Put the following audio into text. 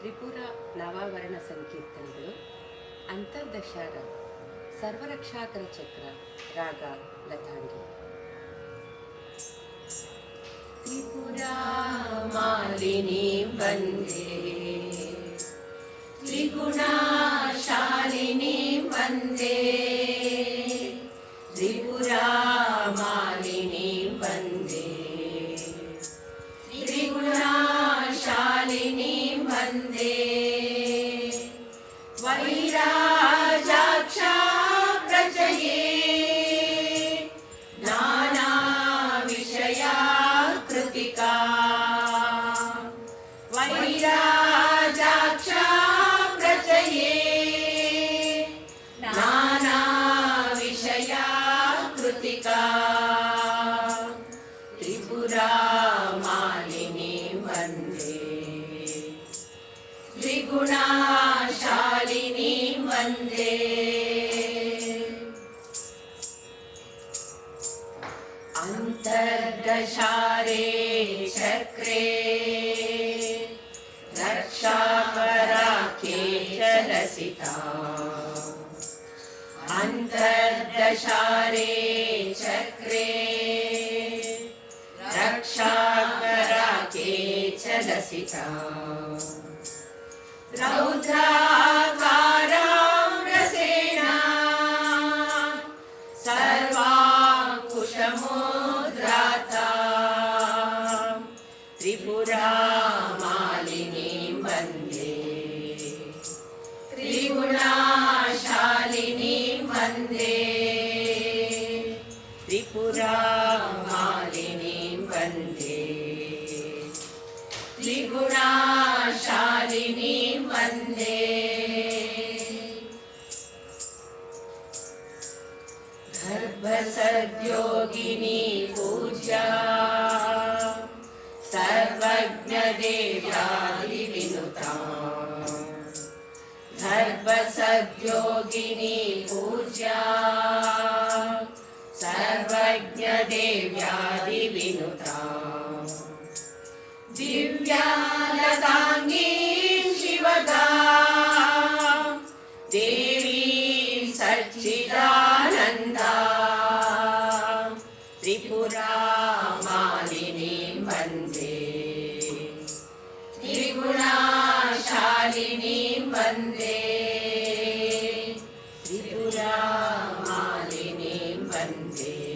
త్రిపుర నవావరణ సంకీర్తనలో అంతర్దశార సర్వరక్షాకర చక్ర రాగ లతాంగి త్రిపురా మాలిని వందే త్రిగుణా Sunday. त्रिगुणाशालिनी वंदे। अन्तर्दशारे चक्रे रक्षापराख्ये च रसिता अन्तर्दशारे चक्रे रक्षाकराके च लसिता रौद्राकारां रसेना सर्वाङ्कुशमुद्राता त्रिपुरा मालिनीं वन्दे त्रिगुणाशालिनीं वन्दे गर्भसद्योगिनी पूजा सर्वज्ञदेव्यादिविनुता गर्भसद्योगिनी पूजा सर्वज्ञदेव्यादिविनुता दिव्यालताङ्गी त्रिपुरा मालिनीं वन्दे त्रिगुणाशालिनीं वन्दे त्रिपुरा मालिनीं वन्दे